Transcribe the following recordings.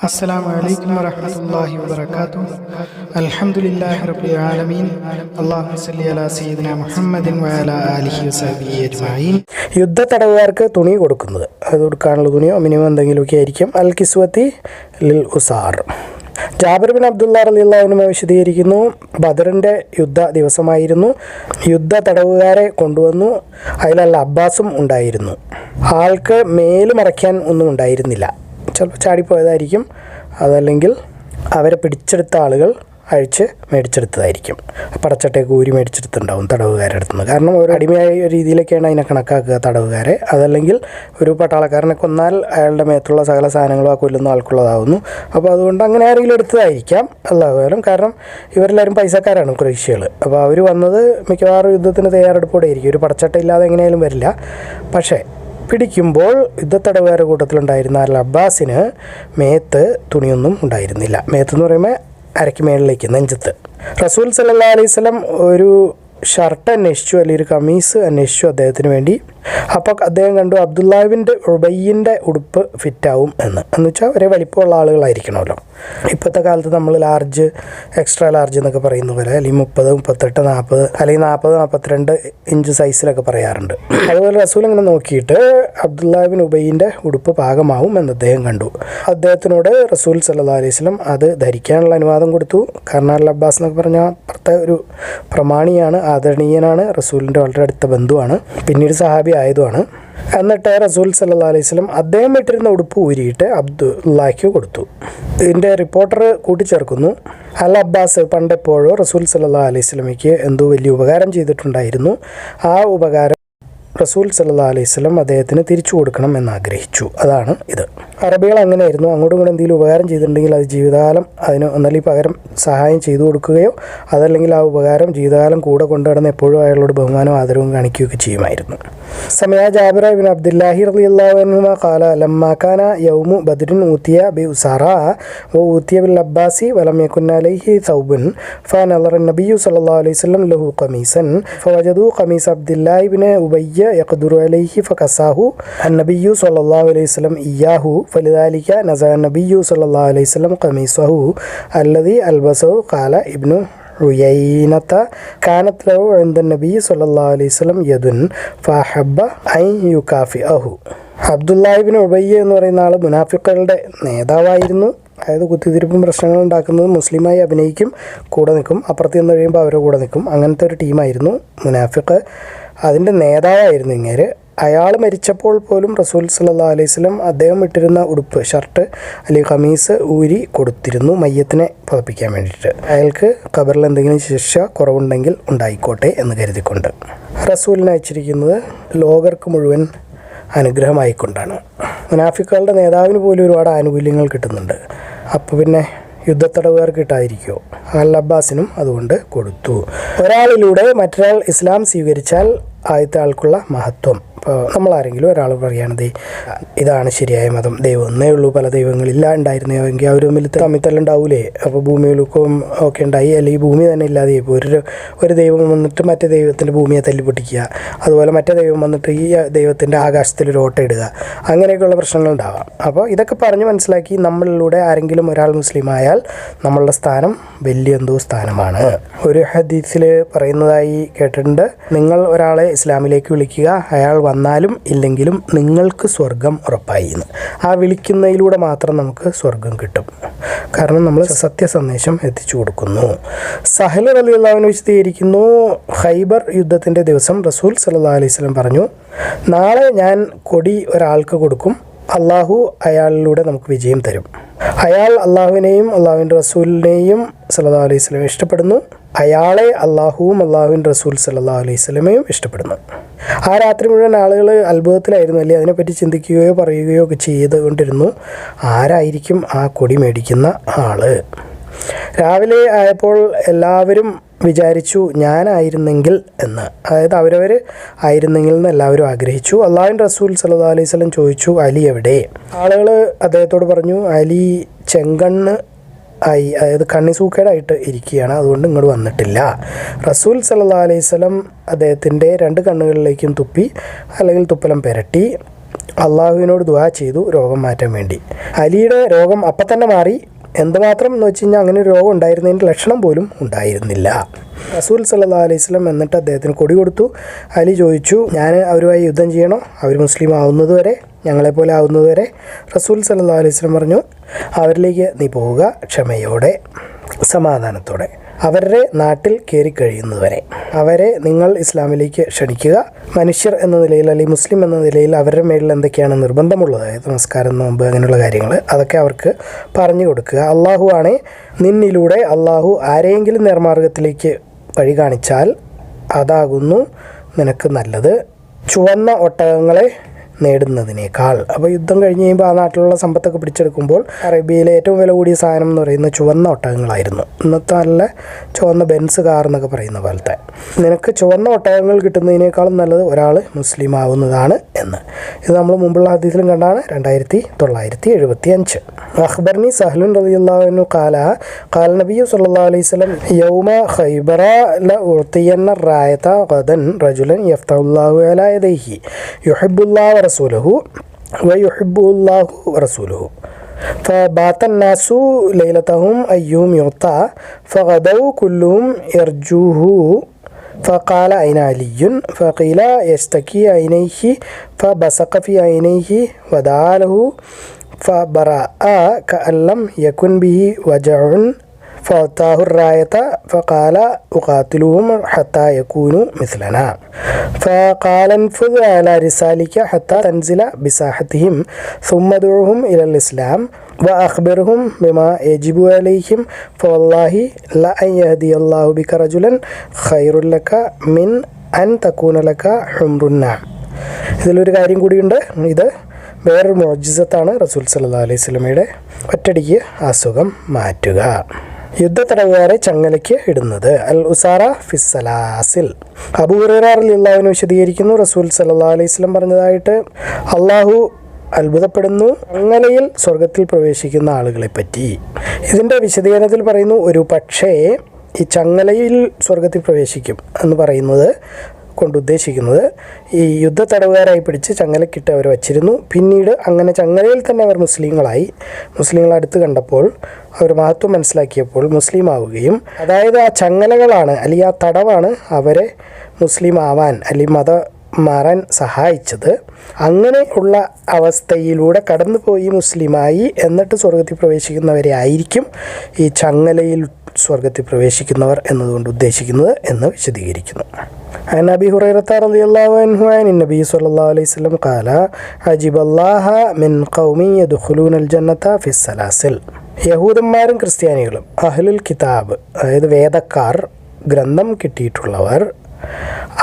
السلام عليكم ورحمة الله وبركاته الحمد لله رب العالمين اللهم صل على سيدنا محمد وعلى آله وصحبه أجمعين യുദ്ധ തടവുകാർക്ക് തുണി കൊടുക്കുന്നത് അത് കൊടുക്കാനുള്ള തുണിയോ മിനിമം എന്തെങ്കിലുമൊക്കെ ആയിരിക്കും അൽ കിസ്വത്തി ലിൽ ഉസാർ ജാബിർ ബിൻ അബ്ദുള്ള റലിള്ളാഹുനുമ വിശദീകരിക്കുന്നു ബദറിൻ്റെ യുദ്ധ ദിവസമായിരുന്നു യുദ്ധ തടവുകാരെ കൊണ്ടുവന്നു അതിലല്ല അബ്ബാസും ഉണ്ടായിരുന്നു ആൾക്ക് മേല് മറയ്ക്കാൻ ഒന്നും ഉണ്ടായിരുന്നില്ല ചിലപ്പോൾ ചാടിപ്പോയതായിരിക്കും. അതല്ലെങ്കിൽ അവരെ പിടിച്ചെടുത്ത ആളുകൾ അഴിച്ച് മേടിച്ചെടുത്തതായിരിക്കും. പടച്ചട്ടയൊക്കെ ഊരി മേടിച്ചെടുത്തിട്ടുണ്ടാവും തടവുകാരുടെ അടുത്തുനിന്ന്. കാരണം ഒരു അടിമയായ രീതിയിലൊക്കെയാണ് അതിനെ കണക്കാക്കുക തടവുകാരെ. അതല്ലെങ്കിൽ ഒരു പട്ടാളക്കാരനെ കൊന്നാൽ അയാളുടെ മേത്തുള്ള സകല സാധനങ്ങളും ആ കൊല്ലുന്ന ആൾക്കുള്ളതാവുന്നു. അപ്പോൾ അതുകൊണ്ട് അങ്ങനെ ആരെങ്കിലും എടുത്തതായിരിക്കാം അല്ലാതെ കാരണം ഇവരെല്ലാവരും പൈസക്കാരാണ് കുറേശ്യകൾ അപ്പോൾ അവർ വന്നത് മിക്കവാറും യുദ്ധത്തിന് തയ്യാറെടുപ്പോടെ ആയിരിക്കും ഒരു പടച്ചട്ട ഇല്ലാതെ എങ്ങനെയായാലും വരില്ല. പക്ഷേ പിടിക്കുമ്പോൾ യുദ്ധത്തടവുകാരുടെ കൂട്ടത്തിലുണ്ടായിരുന്ന അൽ അബ്ബാസിന് മേത്ത് തുണിയൊന്നും ഉണ്ടായിരുന്നില്ല. മേത്ത് എന്ന് പറയുമ്പോൾ അരയ്ക്ക് മേളിലേക്ക് നെഞ്ചത്ത്. റസൂൽ സല്ലാ അലൈഹി ഒരു ഷർട്ട് അന്വേഷിച്ചു അല്ലെങ്കിൽ ഒരു കമീസ് അന്വേഷിച്ചു അദ്ദേഹത്തിന് വേണ്ടി. അപ്പോൾ അദ്ദേഹം കണ്ടു അബ്ദുല്ലാഹിബിന്റെ ഉബയ്യന്റെ ഉടുപ്പ് ഫിറ്റാവും എന്ന്. എന്ന് വെച്ചാൽ ഒരേ വലിപ്പമുള്ള ആളുകളായിരിക്കണമല്ലോ. ഇപ്പോഴത്തെ കാലത്ത് നമ്മൾ ലാർജ് എക്സ്ട്രാ ലാർജ് എന്നൊക്കെ പറയുന്ന പോലെ അല്ലെങ്കിൽ മുപ്പത് മുപ്പത്തെട്ട് നാൽപ്പത് അല്ലെങ്കിൽ നാൽപ്പത് നാൽപ്പത്തിരണ്ട് ഇഞ്ച് സൈസിലൊക്കെ പറയാറുണ്ട്. അതുപോലെ റസൂൽ ഇങ്ങനെ നോക്കിയിട്ട് അബ്ദുല്ലാബിൻ ഉബൈന്റെ ഉടുപ്പ് പാകമാവും എന്ന് അദ്ദേഹം കണ്ടു. അദ്ദേഹത്തിനോട് റസൂൽ സല്ലാ അലൈഹി സ്വലം അത് ധരിക്കാനുള്ള അനുവാദം കൊടുത്തു. കർണാൽ അബ്ബാസ് എന്നൊക്കെ പറഞ്ഞാൽ അപ്പുറത്തെ ഒരു പ്രമാണിയാണ് ആദരണീയനാണ്. റസൂലിന്റെ വളരെ അടുത്ത ബന്ധുവാണ്. പിന്നീട് സഹാബി ആയതുമാണ്. എന്നിട്ട് റസൂൽ സല്ലാ അലൈഹി സ്വലം അദ്ദേഹം ഇട്ടിരുന്ന ഉടുപ്പ് ഊരിയിട്ട് അബ്ദുല്ലാഹിക്ക് കൊടുത്തു. ഇതിന്റെ റിപ്പോർട്ടർ കൂട്ടിച്ചേർക്കുന്നു. അൽ അബ്ബാസ് പണ്ടെപ്പോഴോ റസൂൽ സല്ലാ അലൈഹി സ്വലമിക്ക് എന്തോ വലിയ ഉപകാരം ചെയ്തിട്ടുണ്ടായിരുന്നു. ആ ഉപകാരം റസൂൽ സല്ലാ അലൈഹി സ്വലം അദ്ദേഹത്തിന് തിരിച്ചു കൊടുക്കണം എന്നാഗ്രഹിച്ചു. അതാണ് ഇത്. അറബികൾ അങ്ങനെയായിരുന്നു. അങ്ങോട്ടും ഇങ്ങോട്ടും എന്തെങ്കിലും ഉപകാരം ചെയ്തിട്ടുണ്ടെങ്കിൽ അത് ജീവിതകാലം അതിന് ഒന്നല്ലെങ്കിൽ പകരം സഹായം ചെയ്തു കൊടുക്കുകയോ അതല്ലെങ്കിൽ ആ ഉപകാരം ജീവിതകാലം കൂടെ കൊണ്ടുനടന്ന് എപ്പോഴും അയാളോട് ബഹുമാനവും ആദരവും കാണിക്കുകയൊക്കെ ചെയ്യുമായിരുന്നു. സമയ ജാബിർ ബിൻ അബ്ദുല്ലാഹി അലി അള്ളാഹുനുമ കാല ലമ്മാക്കാന യൗമു ബദ്രിൻ ഊത്തിയ ബി സറാ വ ഊത്തിയ ബിൽ അബ്ബാസി വലം യക്കുന്നലൈഹി സൗബിൻ ഫാൻ നലർ നബിയു സല്ലാ അലൈഹി സ്വലം ലഹു കമീസൻ ഫവജദു കമീസ് അബ്ദുല്ലാഹിബിനെ ഉബയ്യ യഖ്ദുറു അലൈഹി ഫഖസാഹു അന്നബിയു സല്ലല്ലാഹു അലൈഹി വസല്ലം ഇയാഹു ഫലിദാലിക നസഅ നബിയു സല്ലല്ലാഹു അലൈഹി വസല്ലം ഖമീസഹു അല്ലദി അൽബസഹു ഖാല ഇബ്നു റുയൈനത്ത കാനത്ത് ലഹു ഇൻദ നബി സല്ലല്ലാഹു അലൈഹി വസല്ലം യദുൻ ഫഹബ്ബ അൻ യുകാഫിഅഹു. അബ്ദുല്ലാഹിബിൻ ഉബയ്യ എന്ന് പറയുന്ന ആൾ മുനാഫിക്കുകളുടെ നേതാവായിരുന്നു. അതായത് കുത്തിതിരിപ്പും പ്രശ്നങ്ങൾ ഉണ്ടാക്കുന്നത് മുസ്ലിമായി അഭിനയിക്കും കൂടെ നിൽക്കും അപ്പുറത്ത് നിന്ന് കഴിയുമ്പോൾ അവരുടെ കൂടെ നിൽക്കും. അങ്ങനത്തെ ഒരു ടീമായിരുന്നു മുനാഫിക്ക് അതിന്റെ നേതാവായിരുന്നു ഇങ്ങേര്. അയാൾ മരിച്ചപ്പോൾ പോലും റസൂൽ സല്ലാ അലൈഹി സ്വലം അദ്ദേഹം ഇട്ടിരുന്ന ഉടുപ്പ് ഷർട്ട് അല്ലെങ്കിൽ ഖമീസ് ഊരി കൊടുത്തിരുന്നു മയ്യത്തിനെ പതപ്പിക്കാൻ വേണ്ടിയിട്ട്. അയാൾക്ക് ഖബറിൽ എന്തെങ്കിലും ശിക്ഷ കുറവുണ്ടെങ്കിൽ ഉണ്ടായിക്കോട്ടെ എന്ന് കരുതിക്കൊണ്ട് റസൂലിനെ അയച്ചിരിക്കുന്നത് ലോകർക്ക് മുഴുവൻ അനുഗ്രഹമായിക്കൊണ്ടാണ്. മുനാഫിക്കുകളുടെ നേതാവിന് പോലും ഒരുപാട് ആനുകൂല്യങ്ങൾ കിട്ടുന്നുണ്ട്. അപ്പോൾ പിന്നെ യുദ്ധത്തടവുകാർ കിട്ടാതിരിക്കുമോ അൽ അബ്ബാസിനും അതുകൊണ്ട് കൊടുത്തു. ഒരാളിലൂടെ മറ്റൊരാൾ ഇസ്ലാം സ്വീകരിച്ചാൽ ആദ്യത്തെ ആൾക്കുള്ള മഹത്വം. ഇപ്പോൾ നമ്മളാരെങ്കിലും ഒരാൾ പറയുകയാണത് ഇതാണ് ശരിയായ മതം. ദൈവം ഒന്നേ ഉള്ളൂ. പല ദൈവങ്ങളില്ല ഉണ്ടായിരുന്നെങ്കിൽ അവർ തമ്മിൽ തമ്മിത്തല്ലുണ്ടാവൂലേ അപ്പോൾ ഭൂമിയിലൊക്കെ ഒക്കെ ഉണ്ടായി. അല്ലെങ്കിൽ ഭൂമി തന്നെ ഇല്ലാതെ ഇപ്പോൾ ഒരു ഒരു ദൈവം വന്നിട്ട് മറ്റേ ദൈവത്തിന്റെ ഭൂമിയെ തല്ലി പൊട്ടിക്കുക അതുപോലെ മറ്റേ ദൈവം വന്നിട്ട് ഈ ദൈവത്തിന്റെ ആകാശത്തിൽ ഒരു ഓട്ട ഇടുക. അങ്ങനെയൊക്കെയുള്ള പ്രശ്നങ്ങൾ ഉണ്ടാവാം. അപ്പോൾ ഇതൊക്കെ പറഞ്ഞ് മനസ്സിലാക്കി നമ്മളിലൂടെ ആരെങ്കിലും ഒരാൾ മുസ്ലിം ആയാൽ നമ്മളുടെ സ്ഥാനം വലിയ എന്തോ സ്ഥാനമാണ്. ഒരു ഹദീസിൽ പറയുന്നതായി കേട്ടിട്ടുണ്ട്. നിങ്ങൾ ഒരാളെ ഇസ്ലാമിലേക്ക് വിളിക്കുക. അയാൾ വന്നാലും ഇല്ലെങ്കിലും നിങ്ങൾക്ക് സ്വർഗം ഉറപ്പായി എന്ന്. ആ വിളിക്കുന്നതിലൂടെ മാത്രം നമുക്ക് സ്വർഗം കിട്ടും. കാരണം നമ്മൾ സത്യസന്ദേശം എത്തിച്ചു കൊടുക്കുന്നു. സഹൽ അലി വിശദീകരിക്കുന്നു ഹൈബർ യുദ്ധത്തിന്റെ ദിവസം റസൂൽ സല്ലാ അലൈഹി സ്വലം പറഞ്ഞു നാളെ ഞാൻ കൊടി ഒരാൾക്ക് കൊടുക്കും അള്ളാഹു അയാളിലൂടെ നമുക്ക് വിജയം തരും. അയാൾ അള്ളാഹുവിനെയും അള്ളാഹുവിന്റെ റസൂലിനെയും സല്ലാ അലൈഹി സ്വലം ഇഷ്ടപ്പെടുന്നു. അയാളെ അള്ളാഹുവും അള്ളാഹുവിന്റെ റസൂൽ സല്ലാ അലൈഹി സ്വലമയും ഇഷ്ടപ്പെടുന്നു. ആ രാത്രി മുഴുവൻ ആളുകൾ അത്ഭുതത്തിലായിരുന്നു അല്ലേ? അതിനെപ്പറ്റി ചിന്തിക്കുകയോ പറയുകയോ ഒക്കെ ചെയ്തുകൊണ്ടിരുന്നു. ആരായിരിക്കും ആ കൊടി മേടിക്കുന്ന ആൾ? രാവിലെ ആയപ്പോൾ എല്ലാവരും വിചാരിച്ചു ഞാനായിരുന്നെങ്കിൽ എന്ന്. അതായത് അവരവർ ആയിരുന്നെങ്കിൽ എന്ന് എല്ലാവരും ആഗ്രഹിച്ചു. അള്ളാഹിൻ റസൂൽ സല്ലാ അലൈഹി സ്വലം ചോദിച്ചു അലി എവിടെ? ആളുകൾ അദ്ദേഹത്തോട് പറഞ്ഞു അലി ചെങ്കണ്ണ് ആയി അതായത് കണ്ണിസൂക്കേടായിട്ട് ഇരിക്കുകയാണ്. അതുകൊണ്ട് ഇങ്ങോട്ട് വന്നിട്ടില്ല. റസൂൽ സല്ലാ അലൈഹി സ്വലം അദ്ദേഹത്തിന്റെ രണ്ട് കണ്ണുകളിലേക്കും തുപ്പി അല്ലെങ്കിൽ തുപ്പലം പെരട്ടി അള്ളാഹുവിനോട് ദുവാ ചെയ്തു രോഗം മാറ്റാൻ വേണ്ടി. അലിയുടെ രോഗം അപ്പം തന്നെ മാറി. എന്തുമാത്രം എന്ന് വെച്ച് കഴിഞ്ഞാൽ അങ്ങനെ ഒരു രോഗം ഉണ്ടായിരുന്നതിന്റെ ലക്ഷണം പോലും ഉണ്ടായിരുന്നില്ല. റസൂൽ സല്ലാ അലൈഹി സ്വലം എന്നിട്ട് അദ്ദേഹത്തിന് കൊടി കൊടുത്തു. അലി ചോദിച്ചു ഞാൻ അവരുമായി യുദ്ധം ചെയ്യണോ? അവർ മുസ്ലിം ആവുന്നതുവരെ ഞങ്ങളെപ്പോലെ ആവുന്നതുവരെ? റസൂൽ സല്ലാ അലൈഹി സ്വലം പറഞ്ഞു അവരിലേക്ക് നീ പോവുക ക്ഷമയോടെ സമാധാനത്തോടെ. അവരുടെ നാട്ടിൽ കയറി കഴിയുന്നതുവരെ. അവരെ നിങ്ങൾ ഇസ്ലാമിലേക്ക് ക്ഷണിക്കുക. മനുഷ്യർ എന്ന നിലയിൽ അല്ലെങ്കിൽ മുസ്ലിം എന്ന നിലയിൽ അവരുടെ മേളിൽ എന്തൊക്കെയാണ് നിർബന്ധമുള്ളത്? അതായത് നമസ്കാരം നോമ്പ് അങ്ങനെയുള്ള കാര്യങ്ങൾ. അതൊക്കെ അവർക്ക് പറഞ്ഞു കൊടുക്കുക. അള്ളാഹു ആണ് നിന്നിലൂടെ അള്ളാഹു ആരെയെങ്കിലും നേർമാർഗത്തിലേക്ക് വഴി കാണിച്ചാൽ അതാകുന്നു നിനക്ക് നല്ലത്. ചുവന്ന ഒട്ടകങ്ങളെ നേടുന്നതിനേക്കാൾ. അപ്പോൾ യുദ്ധം കഴിഞ്ഞ് കഴിയുമ്പോൾ ആ നാട്ടിലുള്ള സമ്പത്തൊക്കെ പിടിച്ചെടുക്കുമ്പോൾ അറേബ്യയിലെ ഏറ്റവും വില കൂടിയ സാധനം എന്ന് പറയുന്നത് ചുവന്ന ഒട്ടകങ്ങളായിരുന്നു. ഇന്നത്തെ നല്ല ചുവന്ന ബെൻസ് കാർ എന്നൊക്കെ പറയുന്ന പോലത്തെ. നിനക്ക് ചുവന്ന ഒട്ടകങ്ങൾ കിട്ടുന്നതിനേക്കാളും നല്ലത് ഒരാൾ മുസ്ലിം ആവുന്നതാണ് എന്ന്. ഇത് നമ്മൾ മുമ്പുള്ള ഹദീസിലും കണ്ടാണ്. രണ്ടായിരത്തി തൊള്ളായിരത്തി എഴുപത്തി അഞ്ച് അഖ്ബർനി സഹ്ലുൻ റളിയല്ലാഹു കാല കാല നബിയു സല്ലല്ലാഹു അലൈഹി വസല്ലം യൗമ ഖൈബറ ല റായത ഗദൻ റജുലൻ യഫ്തഹുല്ലാഹു അലാ യദൈഹി. ورسوله ويحبه الله ورسوله. فبات الناس ليلتهم أيهم يغطى فغدوا كلهم يرجوه. فقال أين علي؟ فقيل يشتكي عينيه فبصق في عينيه ودعا له فبرأ كأن لم يكن به وجع. فأعطاه الراية فقال أقاتلهم حتى يكونوا مثلنا فقال انفذ على رسالك حتى تنزل بساحتهم ثم ادعوهم إلى الإسلام وأخبرهم بما يجب عليهم فوالله لا أن يهدي الله بك رجلا خير لك من أن تكون لك حمر النعم ഇതിലൊരു കാര്യം കൂടിയുണ്ട് ഇത് വേറൊരു മോജിസത്താണ് റസൂൽ സല്ലാ അലൈഹി സ്വലമയുടെ ഒറ്റടിക്ക് അസുഖം മാറ്റുക യുദ്ധത്തടവുകാരെ ചങ്ങലയ്ക്ക് ഇടുന്നത്. അൽ ഉസാറ ഫിസലാസിൽ അബൂറിറാറിലുള്ളവന് വിശദീകരിക്കുന്നു. റസൂൽ സല്ലാ അലൈഹി സ്വലം പറഞ്ഞതായിട്ട് അള്ളാഹു അത്ഭുതപ്പെടുന്നു. ചങ്ങലയിൽ സ്വർഗത്തിൽ പ്രവേശിക്കുന്ന ആളുകളെ പറ്റി ഇതിന്റെ വിശദീകരണത്തിൽ പറയുന്നു ഒരു പക്ഷേ ഈ ചങ്ങലയിൽ സ്വർഗത്തിൽ പ്രവേശിക്കും എന്ന് പറയുന്നത് കൊണ്ട് ഉദ്ദേശിക്കുന്നത് ഈ യുദ്ധ തടവുകാരായി പിടിച്ച് ചങ്ങലക്കിട്ട് അവർ വച്ചിരുന്നു. പിന്നീട് അങ്ങനെ ചങ്ങലയിൽ തന്നെ അവർ മുസ്ലിങ്ങളായി. മുസ്ലിങ്ങൾ അടുത്ത് കണ്ടപ്പോൾ അവർ മഹത്വം മനസ്സിലാക്കിയപ്പോൾ മുസ്ലിം ആവുകയും അതായത് ആ ചങ്ങലകളാണ് അല്ലെങ്കിൽ ആ തടവാണ് അവരെ മുസ്ലിം ആവാൻ അല്ലെങ്കിൽ മത മാറാൻ സഹായിച്ചത് അങ്ങനെ ഉള്ള അവസ്ഥയിലൂടെ കടന്നുപോയി മുസ്ലിമായി എന്നിട്ട് സ്വർഗത്തിൽ പ്രവേശിക്കുന്നവരെ ആയിരിക്കും ഈ ചങ്ങലയിൽ സ്വർഗത്തിൽ പ്രവേശിക്കുന്നവർ എന്നതുകൊണ്ട് ഉദ്ദേശിക്കുന്നത് എന്ന് വിശദീകരിക്കുന്നു عن أبي هريرة رضي الله عنه عن النبي صلى الله عليه وسلم قال عجب الله من قوم يدخلون الجنة في السلاسل യഹൂദന്മാരും ക്രിസ്ത്യാനികളും അഹ്ലുൽ കിതാബ് അതായത് വേദക്കാർ ഗ്രന്ഥം കിട്ടിയിട്ടുള്ളവർ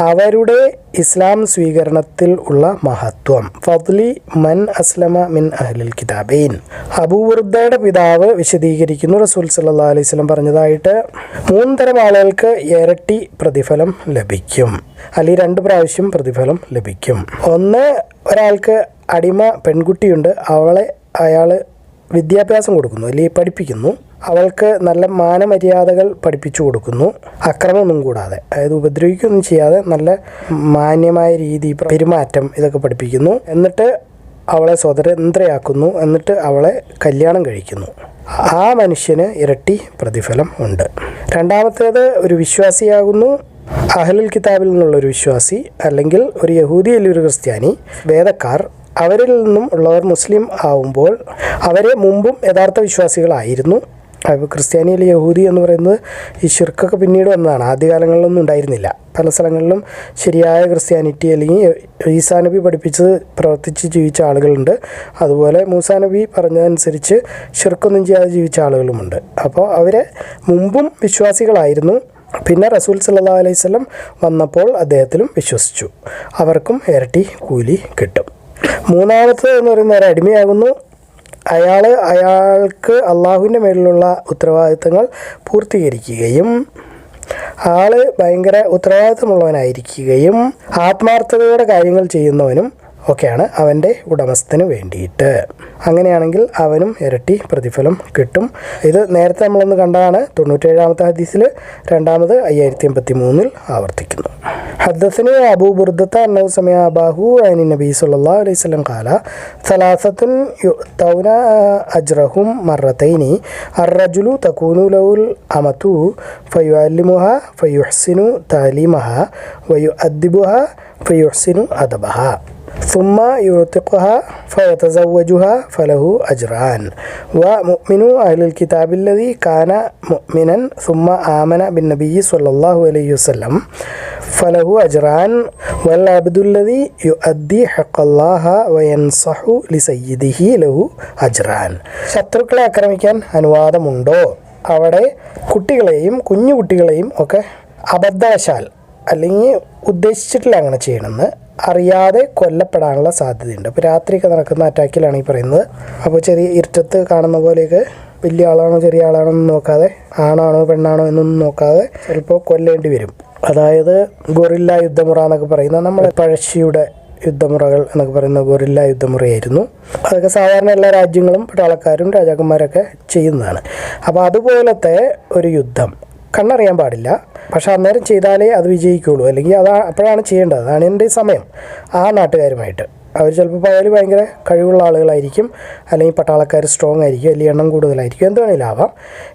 അവരുടെ ഇസ്ലാം സ്വീകരണത്തിൽ ഉള്ള മഹത്വം. ഫദ്ലി മൻ അസ്ലമ മിൻ അഹ്ലിൽ കിതാബൈൻ. അബൂവൃദ്ധയുടെ പിതാവ് വിശദീകരിക്കുന്നു. റസൂൽ സല്ലാ അലൈഹി സ്വലം പറഞ്ഞതായിട്ട് മൂന്ന് തരം ആളുകൾക്ക് ഇരട്ടി പ്രതിഫലം ലഭിക്കും. അല്ലെങ്കിൽ രണ്ട് പ്രാവശ്യം പ്രതിഫലം ലഭിക്കും. ഒന്ന് ഒരാൾക്ക് അടിമ പെൺകുട്ടിയുണ്ട്. അവളെ അയാൾ വിദ്യാഭ്യാസം കൊടുക്കുന്നു അല്ലെങ്കിൽ പഠിപ്പിക്കുന്നു. അവൾക്ക് നല്ല മാനമര്യാദകൾ പഠിപ്പിച്ചു കൊടുക്കുന്നു. അക്രമമൊന്നും കൂടാതെ. അതായത് ഉപദ്രവിക്കുകയൊന്നും ചെയ്യാതെ നല്ല മാന്യമായ രീതി പെരുമാറ്റം ഇതൊക്കെ പഠിപ്പിക്കുന്നു. എന്നിട്ട് അവളെ സ്വതന്ത്രയാക്കുന്നു. എന്നിട്ട് അവളെ കല്യാണം കഴിക്കുന്നു. ആ മനുഷ്യന് ഇരട്ടി പ്രതിഫലം ഉണ്ട്. രണ്ടാമത്തേത് ഒരു വിശ്വാസിയാകുന്നു. അഹലുൽ കിതാബിൽ നിന്നുള്ള ഒരു വിശ്വാസി അല്ലെങ്കിൽ ഒരു യഹൂദി അല്ലെങ്കിൽ ഒരു ക്രിസ്ത്യാനി വേദക്കാർ. അവരിൽ നിന്നും ഉള്ളവർ മുസ്ലിം ആവുമ്പോൾ അവരെ മുമ്പും യഥാർത്ഥ വിശ്വാസികളായിരുന്നു. അപ്പോൾ ക്രിസ്ത്യാനി അല്ലെങ്കിൽ യഹൂദി എന്ന് പറയുന്നത് ഈ ഷിർക്കൊക്കെ പിന്നീട് വന്നതാണ്. ആദ്യകാലങ്ങളിലൊന്നും ഉണ്ടായിരുന്നില്ല. പല സ്ഥലങ്ങളിലും ശരിയായ ക്രിസ്ത്യാനിറ്റി അല്ലെങ്കിൽ ഈസാ നബി പഠിപ്പിച്ച് പ്രവർത്തിച്ച് ജീവിച്ച ആളുകളുണ്ട്. അതുപോലെ മൂസാ നബി പറഞ്ഞതനുസരിച്ച് ഷിർക്കൊന്നും ചെയ്യാതെ ജീവിച്ച ആളുകളുമുണ്ട്. അപ്പോൾ അവരെ മുമ്പും വിശ്വാസികളായിരുന്നു. പിന്നെ റസൂൽ സല്ലാ അലൈഹി സ്വലം വന്നപ്പോൾ അദ്ദേഹത്തിലും വിശ്വസിച്ചു. അവർക്കും ഇരട്ടി കൂലി കിട്ടും. മൂന്നാമത്തത് എന്ന് പറയുന്ന ഒരു അടിമയാകുന്നു. അയാൾ അയാൾക്ക് അള്ളാഹുവിന്റെ മേലുള്ള ഉത്തരവാദിത്തങ്ങൾ പൂർത്തീകരിക്കുകയും ആൾ ഭയങ്കര ഉത്തരവാദിത്തമുള്ളവനായിരിക്കുകയും ആത്മാർത്ഥതയോടെ കാര്യങ്ങൾ ചെയ്യുന്നവനും ഒക്കെയാണ് അവന്റെ ഉടമസ്ഥന് വേണ്ടിയിട്ട്. അങ്ങനെയാണെങ്കിൽ അവനും ഇരട്ടി പ്രതിഫലം കിട്ടും. ഇത് നേരത്തെ നമ്മളൊന്ന് കണ്ടതാണ്. തൊണ്ണൂറ്റേഴാമത്തെ ഹദീസിൽ രണ്ടാമത് അയ്യായിരത്തി എൺപത്തി മൂന്നിൽ ആവർത്തിക്കുന്നു. ഹദ്ദസിന് അബൂ ബുർദത്ത അന്നവ് സമയ അബാഹു അനി നബി അലൈഹി വസല്ലം ഖാല സലാസത്തുൻ തൗന അജ്റഹും മറത്തൈനി അർറജുലു തകൂനു ലൗൽ അമതു ഫയുഹസിനു താലിമഹ വയു വയുഅദ്ദിബുഹ ഫയുഹസിനു അദബഹ. ثم يعتقها فيتزوجها فله أجران ومؤمن أهل الكتاب الذي كان مؤمنا ثم آمن بالنبي صلى الله عليه وسلم فله أجران والعبد الذي يؤدي حق الله وينصح لسيده له أجران ശത്രുക്കളെ ആക്രമിക്കാൻ അനുവാദമുണ്ടോ അവിടെ കുട്ടികളെയും കുഞ്ഞു കുട്ടികളെയും ഒക്കെ അബദ്ധവശാൽ അല്ലെങ്കിൽ ഉദ്ദേശിച്ചിട്ടില്ല അങ്ങനെ ചെയ്യണമെന്ന് അറിയാതെ കൊല്ലപ്പെടാനുള്ള സാധ്യതയുണ്ട്. അപ്പോൾ രാത്രിയൊക്കെ നടക്കുന്ന അറ്റാക്കിലാണ് ഈ പറയുന്നത്. അപ്പോൾ ചെറിയ ഇരുട്ടത്ത് കാണുന്ന പോലെയൊക്കെ വലിയ ആളാണോ ചെറിയ ആളാണോ എന്ന് നോക്കാതെ ആണാണോ പെണ്ണാണോ എന്നൊന്നും നോക്കാതെ ചിലപ്പോൾ കൊല്ലേണ്ടി വരും. അതായത് ഗൊറില്ല യുദ്ധമുറ എന്നൊക്കെ പറയുന്ന നമ്മുടെ പഴശ്ശിയുടെ യുദ്ധമുറകൾ എന്നൊക്കെ പറയുന്ന ഗൊറില്ല യുദ്ധമുറയായിരുന്നു. അതൊക്കെ സാധാരണ എല്ലാ രാജ്യങ്ങളും പട്ടാളക്കാരും രാജാക്കന്മാരൊക്കെ ചെയ്യുന്നതാണ്. അപ്പോൾ അതുപോലത്തെ ഒരു യുദ്ധം കണ്ണറിയാൻ പാടില്ല. പക്ഷെ അന്നേരം ചെയ്താലേ അത് വിജയിക്കുകയുള്ളൂ അല്ലെങ്കിൽ അത് അപ്പോഴാണ് ചെയ്യേണ്ടത്. അതാണ് എന്റെ സമയം. ആ നാട്ടുകാരുമായിട്ട്. അവർ ചിലപ്പോൾ പോയാൽ ഭയങ്കര കഴിവുള്ള ആളുകളായിരിക്കും. അല്ലെങ്കിൽ പട്ടാളക്കാർ സ്ട്രോങ് ആയിരിക്കും. അല്ലെങ്കിൽ എണ്ണം കൂടുതലായിരിക്കും. എന്ത് വേണമെങ്കിലും ആവാം.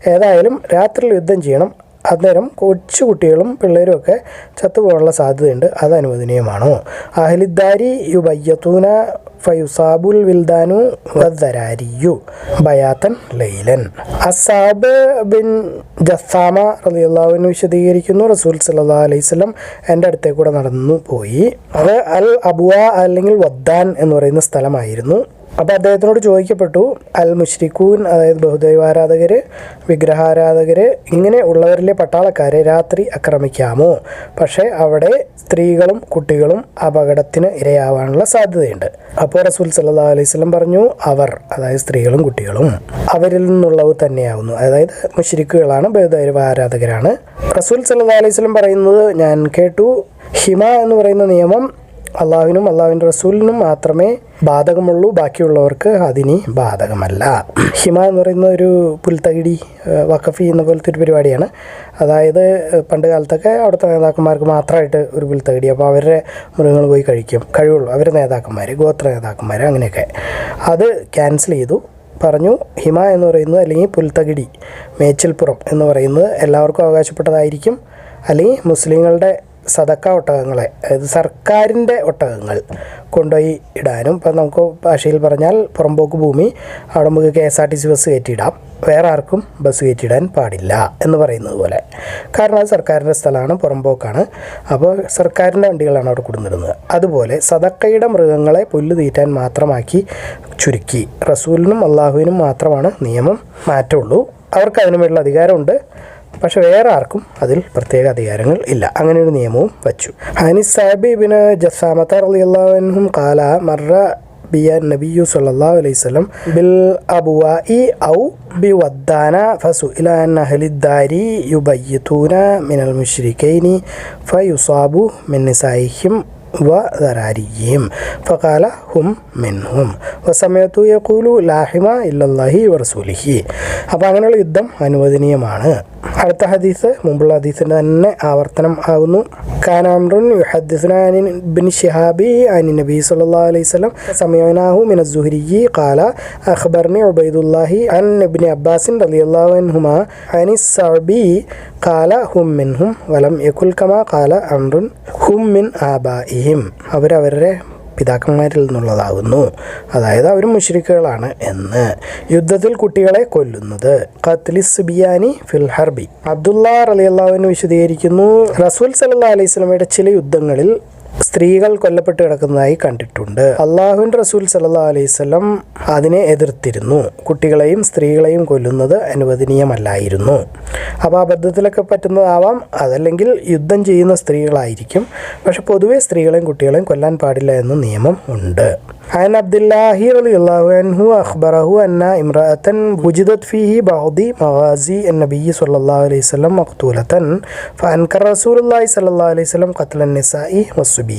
ഏതായാലും രാത്രിയിൽ യുദ്ധം ചെയ്യണം. അന്നേരം കൊച്ചു കുട്ടികളും പിള്ളേരും ഒക്കെ ചത്തുപോകാനുള്ള സാധ്യതയുണ്ട്. അത് അനുവദനീയമാണോ? അഹലിദ്ദാരി യുബയ്യത്തൂന ഫയുസാബുൽ വിൽദാനു വരാരിയു ബയാത്തൻ ലൈലൻ. അസാബ് ബിൻ ജസാമ റളിയല്ലാഹുവിന് വിശദീകരിക്കുന്നു. റസൂൽ സല്ലാ അലൈഹി വസല്ലം എന്റെ അടുത്തേക്കൂടെ നടന്നു പോയി അത് അൽ അബുവ അല്ലെങ്കിൽ വദ്ദാൻ എന്ന് പറയുന്ന സ്ഥലമായിരുന്നു. അപ്പോൾ അദ്ദേഹത്തിനോട് ചോദിക്കപ്പെട്ടു അൽ മുഷ്രിഖൂൻ അതായത് ബഹുദൈവാരാധകർ വിഗ്രഹാരാധകർ ഇങ്ങനെ ഉള്ളവരിലെ പട്ടാളക്കാരെ രാത്രി ആക്രമിക്കാമോ? പക്ഷേ അവിടെ സ്ത്രീകളും കുട്ടികളും അപകടത്തിന് ഇരയാവാനുള്ള സാധ്യതയുണ്ട്. അപ്പോൾ റസൂൽ സല്ലാ അലൈഹി സ്വലം പറഞ്ഞു അവർ അതായത് സ്ത്രീകളും കുട്ടികളും അവരിൽ നിന്നുള്ളവ് തന്നെയാവുന്നു. അതായത് മുഷ്രിഖുകളാണ് ബഹുദൈവ ആരാധകരാണ് റസൂൽ സല്ലാ അലൈഹി സ്വലം പറയുന്നത് ഞാൻ കേട്ടു. ഹിമ എന്ന് പറയുന്ന നിയമം അള്ളാഹുവിനും അള്ളാഹുവിന്റെ റസൂലിനും മാത്രമേ ബാധകമുള്ളൂ ബാക്കിയുള്ളവർക്ക് അതിന് ബാധകമല്ല. ഹിമ എന്ന് പറയുന്ന ഒരു പുൽത്തകിടി വക്കഫി ചെയ്യുന്ന പോലത്തെ ഒരു പരിപാടിയാണ്. അതായത് പണ്ട് കാലത്തൊക്കെ അവിടുത്തെ നേതാക്കന്മാർക്ക് മാത്രമായിട്ട് ഒരു പുൽത്തകിടി. അപ്പോൾ അവരുടെ മൃഗങ്ങൾ പോയി കഴിക്കും. കഴിവുള്ളൂ. അവരുടെ നേതാക്കന്മാർ ഗോത്ര നേതാക്കന്മാർ അങ്ങനെയൊക്കെ. അത് ക്യാൻസൽ ചെയ്തു. പറഞ്ഞു ഹിമ എന്ന് പറയുന്നത് അല്ലെങ്കിൽ പുൽത്തകിടി മേച്ചിൽപ്പുറം എന്ന് പറയുന്നത് എല്ലാവർക്കും അവകാശപ്പെട്ടതായിരിക്കും. അല്ലെങ്കിൽ മുസ്ലിങ്ങളുടെ സദക്ക ഒട്ടകങ്ങളെ അതായത് സർക്കാരിന്റെ ഒട്ടകങ്ങൾ കൊണ്ടുപോയി ഇടാനും. ഇപ്പം നമുക്ക് ഭാഷയിൽ പറഞ്ഞാൽ പുറമ്പോക്ക് ഭൂമി അവിടെ നമുക്ക് K S R T C bus കയറ്റിയിടാം. വേറെ ആർക്കും ബസ് കയറ്റിയിടാൻ പാടില്ല എന്ന് പറയുന്നത് പോലെ. കാരണം അത് സർക്കാരിന്റെ സ്ഥലമാണ് പുറമ്പോക്കാണ് അപ്പോൾ സർക്കാരിന്റെ വണ്ടികളാണ് അവിടെ കൊടുത്തിരുന്നത് അതുപോലെ സദക്കയുടെ മൃഗങ്ങളെ പുല്ല് തീറ്റാൻ മാത്രമാക്കി ചുരുക്കി. റസൂലിനും അള്ളാഹുവിനും മാത്രമാണ് നിയമം മാറ്റമുള്ളൂ. അവർക്ക് അതിനുമേലുള്ള അധികാരമുണ്ട്. പക്ഷെ വേറെ ആർക്കും അതിൽ പ്രത്യേക അധികാരങ്ങൾ ഇല്ല. അങ്ങനെ ഒരു നിയമവും വച്ചു. ഹനി സാബി ബിന് ജസാമത്ത റളിയല്ലാഹുവിനും കാല മറ ബിയ നബിയു സല്ലല്ലാഹു അലൈഹി വസല്ലം ബിൽ അബുവാഇ ഔ ബി വദ്ദാന ഫസു അൻ യു ബയ്യൂന മിനൽ മുശ്രിക്കൈനി ഫയുസാബു മിൻ വദരാരിയും ഫകാല ഹും മിൻഹും. വസമയത്തു യക്കൂലു ലാഹിമ ഇല്ലാഹി വർസൂലിഹി അപ്പോൾ അങ്ങനെയുള്ള യുദ്ധം അനുവദനീയമാണ്. അടുത്ത ഹദീസ് മുമ്പുള്ള ഹദീസിന്റെ തന്നെ ആവർത്തനം ആകുന്നു കാനാമറുൻ യുഹദ്ദിസുന ബിൻ ഷിഹാബി അനി നബി സല്ലാ അലൈഹി സ്വലം സമയോനാഹു മിന സുഹരിയി കാല അഖ്ബർനി ഉബൈദുല്ലാഹി അൻ നബിൻ അബ്ബാസിൻ റലിയല്ലാഹു അൻഹുമ അനി സബി കാല ഹും മിൻഹും വലം യക്കുൽ കമാ കാല അമ്രുൻ ഹും മിൻ ആബായി ആബാഇഹിം അവരവരുടെ പിതാക്കന്മാരിൽ നിന്നുള്ളതാകുന്നു. അതായത് അവർ മുഷ്രിക്കുകളാണ് എന്ന്. യുദ്ധത്തിൽ കുട്ടികളെ കൊല്ലുന്നത്. ഖത്ലിസ് ബിയാനി ഫിൽ ഹർബി. അബ്ദുള്ള റലിയല്ലാവിന് വിശദീകരിക്കുന്നു. റസൂൽ സല്ലാ അലൈഹി സ്വലമയുടെ ചില യുദ്ധങ്ങളിൽ സ്ത്രീകൾ കൊല്ലപ്പെട്ട് കിടക്കുന്നതായി കണ്ടിട്ടുണ്ട് അള്ളാഹുവിൻ റസൂൽ സല്ലാ അലൈവല്ലം അതിനെ എതിർത്തിരുന്നു കുട്ടികളെയും സ്ത്രീകളെയും കൊല്ലുന്നത് അനുവദനീയമല്ലായിരുന്നു അപ്പോൾ അബദ്ധത്തിലൊക്കെ പറ്റുന്നതാവാം അതല്ലെങ്കിൽ യുദ്ധം ചെയ്യുന്ന സ്ത്രീകളായിരിക്കും പക്ഷെ പൊതുവെ സ്ത്രീകളെയും കുട്ടികളെയും കൊല്ലാൻ പാടില്ല എന്ന നിയമം ഉണ്ട് عن عبد الله رضي الله عنه أخبره أن امرأة وجدت فيه بعض مغازي النبي صلى الله عليه وسلم مقتولة فأنكر رسول الله صلى الله عليه وسلم قتل النساء والصبيان